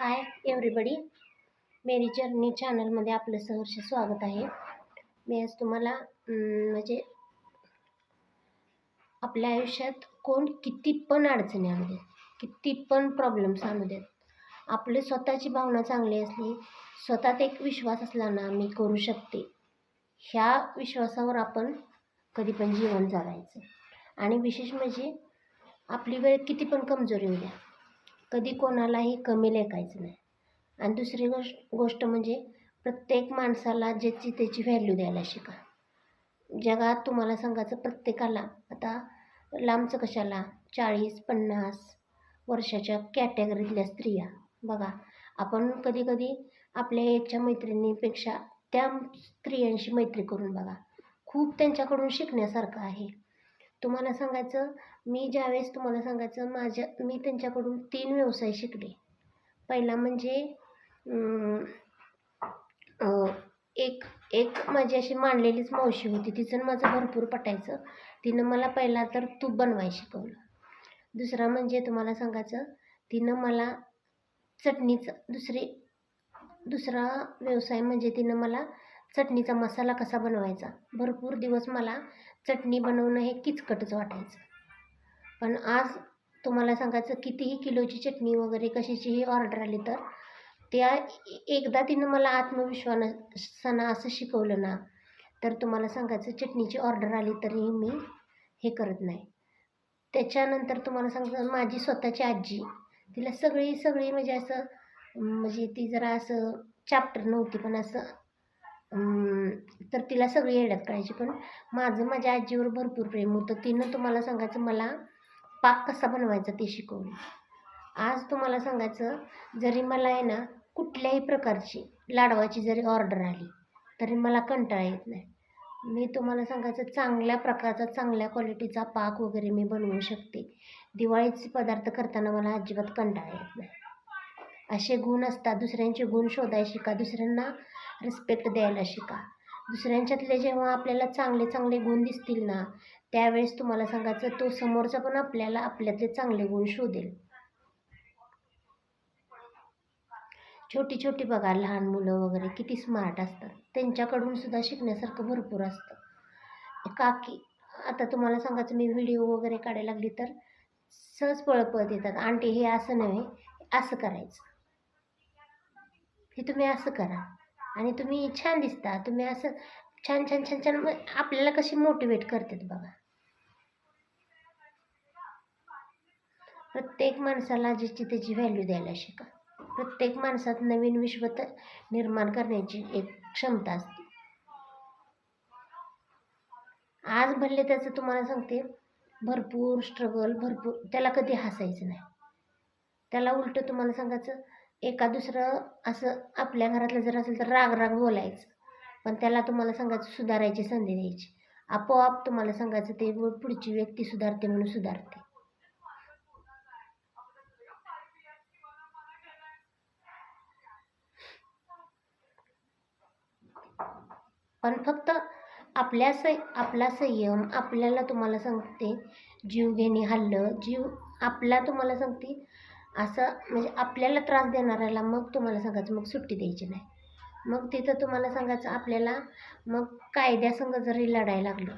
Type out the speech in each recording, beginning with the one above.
Hi everybody मेरी journey चॅनलमध्ये आपलं सहर्ष स्वागत आहे. मी आज तुम्हाला म्हणजे आपल्या आयुष्यात कोण किती पण अडचणी आणू देत किती पण प्रॉब्लेम्स आणू देत आपली स्वतःची भावना चांगली असली स्वतःत एक विश्वास असला ना मी करू शकते. ह्या विश्वासावर आपण कधी पण जीवन जगायचं आणि विशेष म्हणजे आपली वेळ किती पण कमजोरी होऊ द्या. कधी कोणालाही कमी लेखायचं नाही. आणि दुसरी गोष्ट गोष्ट म्हणजे प्रत्येक माणसाला ज्याची त्याची व्हॅल्यू द्यायला शिका. जगात तुम्हाला सांगायचं प्रत्येकाला आता लांबचं कशाला? चाळीस पन्नास वर्षाच्या कॅटेगरीतल्या स्त्रिया. बघा आपण कधी कधी आपल्या एजच्या मैत्रिणीपेक्षा त्या स्त्रियांशी मैत्री करून बघा. खूप त्यांच्याकडून शिकण्यासारखं आहे. तुम्हाला सांगायचं मी ज्यावेळेस तुम्हाला सांगायचं माझ्या मी त्यांच्याकडून तीन व्यवसाय शिकले. पहिला म्हणजे एक एक माझी अशी मांडलेलीच मावशी होती. तिचं माझं भरपूर पटायचं. तिनं मला पहिला तर तूप बनवायला शिकवलं. दुसरा म्हणजे तुम्हाला सांगायचं तिनं मला चटणीचं दुसरी दुसरा व्यवसाय म्हणजे तिनं मला चटणीचा मसाला कसा बनवायचा. भरपूर दिवस मला चटणी बनवणं हे किचकटच वाटायचं. पण आज तुम्हाला सांगायचं कितीही किलोची चटणी वगैरे कशाचीही ऑर्डर आली तर त्या एकदा तिनं मला आत्मविश्वासानं असं शिकवलं ना तर तुम्हाला सांगायचं चटणीची ऑर्डर आली तरीही मी हे करत नाही. त्याच्यानंतर तुम्हाला सांगतो माझी स्वतःची आजी तिला सगळी सगळी म्हणजे असं म्हणजे ती जरा असं चॅप्टर नव्हती पण असं तर तिला सगळी येड्यात काढायची पण माझं माझ्या आजीवर भरपूर प्रेम होतं. तिनं तुम्हाला सांगायचं मला पाक कसा बनवायचा ते शिकवलं. आज तुम्हाला सांगायचं जरी मला आहे ना कुठल्याही प्रकारची लाडवाची जरी ऑर्डर आली तरी मला कंटाळा येत नाही. मी तुम्हाला सांगायचं चांगल्या प्रकारचा चांगल्या क्वालिटीचा पाक वगैरे मी बनवू शकते. दिवाळीचे पदार्थ करताना मला अजिबात कंटाळा येत नाही. असे गुण असतात दुसऱ्यांचे गुण शोधायला शिका दुसऱ्यांना रिस्पेक्ट द्यायला शिका. दुसऱ्यांच्यातले जेव्हा आपल्याला चांगले चांगले गुण दिसतील ना त्यावेळेस तुम्हाला सांगायचं तो समोरचा पण आपल्याला आपल्यातले चांगले गुण शोधेल. छोटी छोटी बघा लहान मुलं वगैरे किती स्मार्ट असतात. त्यांच्याकडून सुद्धा शिकण्यासारखं भरपूर असतं. काकी आता तुम्हाला सांगायचं मी व्हिडिओ वगैरे काढायला लागली तर सहज पळपळत येतात. आंटी हे असं नव्हे असं करायचं. हे तुम्ही असं करा. आणि तुम्ही छान दिसता. तुम्ही असं छान छान छान छान मग आपल्याला कशी मोटिवेट करतात बघा. प्रत्येक माणसाला ज्याची त्याची व्हॅल्यू द्यायला शिका. प्रत्येक माणसात नवीन विश्व निर्माण करण्याची एक क्षमता असते. आज भरले त्याचं तुम्हाला सांगते भरपूर स्ट्रगल भरपूर त्याला कधी हसायचं नाही. त्याला उलटं तुम्हाला सांगायचं एका दुसरं असं आपल्या घरातलं जर असेल तर राग राग बोलायचं. पण त्याला तुम्हाला सांगायचं सुधारायची संधी द्यायची. आपोआप तुम्हाला सांगायचं ते पुढची व्यक्ती सुधारते म्हणून सुधारते. पण फक्त आपल्या स आपला संयम आपल्याला तुम्हाला सांगते जीव घेणे हल्लं जीव आपला तुम्हाला सांगते असं म्हणजे आपल्याला त्रास देणाऱ्याला मग तुम्हाला सांगायचं मग सुट्टी द्यायची नाही. मग तिथं तुम्हाला सांगायचं आपल्याला मग कायद्यासंग जरी लढायला लागलं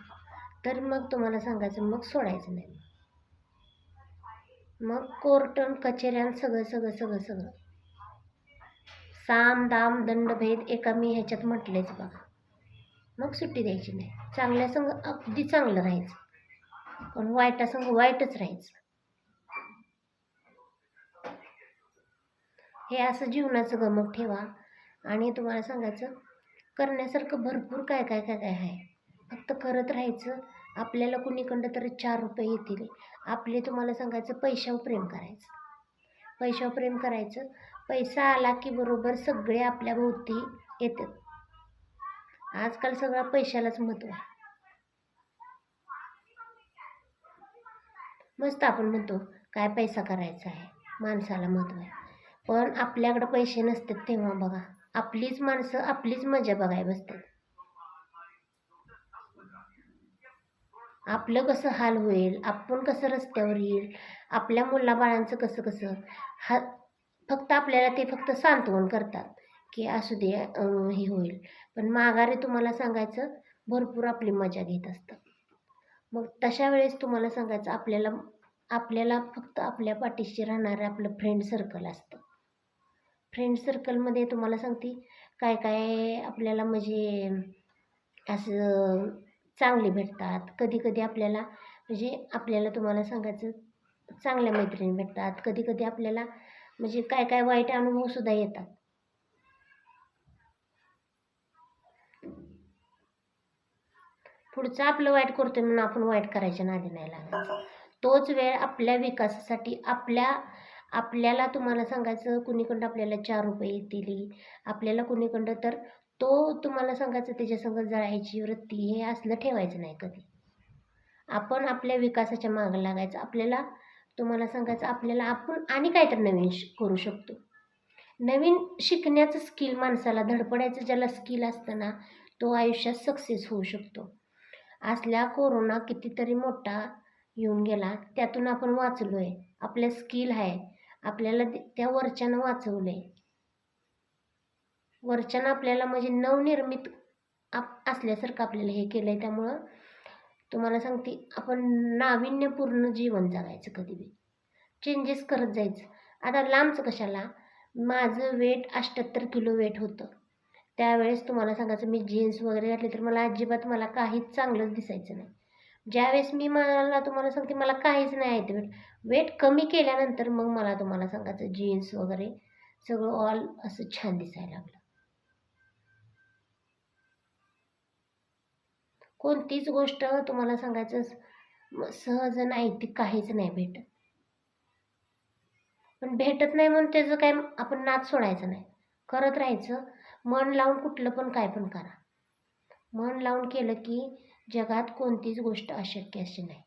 तर मग तुम्हाला सांगायचं मग सोडायचं नाही. मग कोर्टन कचेऱ्यान सगळं सगळं सगळं सगळं. साम दाम दंडभेद एका मी ह्याच्यात म्हटलेच बघा. मग सुट्टी द्यायची नाही. चांगल्या संग अगदी चांगलं राहायचं. पण वाईटासंग वाईटच राहायचं. हे असं जीवनाचं गमक ठेवा. आणि तुम्हाला सांगायचं करण्यासारखं भरपूर काय काय काय काय आहे. फक्त करत राहायचं आपल्याला कुणीकडं तरी चार रुपये येतील. आपले तुम्हाला सांगायचं पैशावर प्रेम करायचं. पैशावर प्रेम करायचं. पैसा आला की बरोबर सगळे आपल्या भोवती येतात. आजकाल सगळा पैशालाच महत्त्व आहे. मस्त आपण म्हणतो काय पैसा करायचा आहे? माणसाला महत्त्व आहे. पण आपल्याकडं पैसे नसतात तेव्हा बघा. आपलीच माणसं आपलीच मजा बघायला बसतात. आपलं कसं हाल होईल आपण कसं रस्त्यावर येईल आपल्या मुलाबाळांचं कसं कसं. हा फक्त आपल्याला ते फक्त सांत्वन करतात की असू दे हे होईल. पण माघारी तुम्हाला सांगायचं भरपूर आपली मजा घेत असतं. मग तशा वेळेस तुम्हाला सांगायचं आपल्याला आपल्याला फक्त आपल्या पाठीशी राहणारं आपलं फ्रेंड सर्कल असतं. फ्रेंड सर्कलमध्ये तुम्हाला सांगते काय काय आपल्याला म्हणजे असं चांगले भेटतात. कधी कधी आपल्याला म्हणजे आपल्याला तुम्हाला सांगायचं चांगल्या मैत्रिणी भेटतात. कधी कधी आपल्याला म्हणजे काय काय वाईट अनुभवसुद्धा येतात. पुढचं आपलं वाईट करतोय म्हणून आपण वाईट करायच्या नादी नाही लागायचं. तोच वेळ आपल्या विकासासाठी आपल्या आपल्याला तुम्हाला सांगायचं कुणीकडं आपल्याला चार रुपये येतील? आपल्याला कुणीकडं तर तो तुम्हाला सांगायचं त्याच्यासंग जळायची वृत्ती हे असलं ठेवायचं नाही कधी. आपण आपल्या विकासाच्या मागं लागायचं. आपल्याला तुम्हाला सांगायचं आपल्याला आपण आणि काहीतरी नवीन श करू शकतो. नवीन शिकण्याचं स्किल माणसाला धडपडायचं ज्याला स्किल असतं ना तो आयुष्यात सक्सेस होऊ शकतो. असल्या कोरोना कितीतरी मोठा येऊन गेला त्यातून आपण वाचलो आहे आपल्या स्किल आहे. आपल्याला त्या वरच्यानं वाचवलं आहे वरच्यानं आपल्याला म्हणजे नवनिर्मित आप असल्यासारखं आपल्याला हे केलं आहे त्यामुळं तुम्हाला सांगते आपण नाविन्यपूर्ण जीवन जगायचं कधी बी. चेंजेस करत जायचं. आता लांबचं कशाला? माझं वेट अष्ट्याहत्तर किलो वेट होतं. त्यावेळेस तुम्हाला सांगायचं मी जीन्स वगैरे घातली तर मला अजिबात मला काहीच चांगलंच दिसायचं नाही. ज्यावेळेस मी मला तुम्हाला सांगते मला काहीच नाही आहे ते वेट वेट कमी केल्यानंतर मग मला तुम्हाला सांगायचं जीन्स वगैरे सगळं ऑल असं छान दिसायला लागलं. कोणतीच गोष्ट तुम्हाला सांगायचं सहज नाही ती काहीच नाही भेटत पण भेटत नाही म्हणून त्याचं काय आपण नाद सोडायचं नाही. करत राहायचं मन लावून कुठलं पण काय पण करा. मन लावून केलं की जगात कोणतीच गोष्ट अशक्य अशी नाही.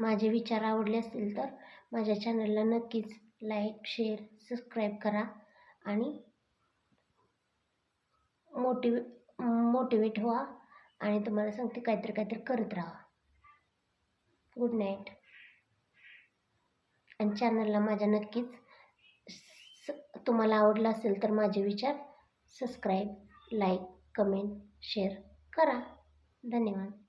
माझे विचार आवडले असतील तर माझ्या चॅनलला नक्कीच लाईक शेअर सबस्क्राईब करा आणि मोटिवे मोटिवेट व्हा आणि तुम्हाला सांगते काहीतरी काहीतरी करत राहा. गुड नाईट आणि चॅनलला माझ्या नक्कीच स- तुम्हाला आवडलं असेल तर माझे विचार सबस्क्राईब लाईक कमेंट शेअर करा. धन्यवाद.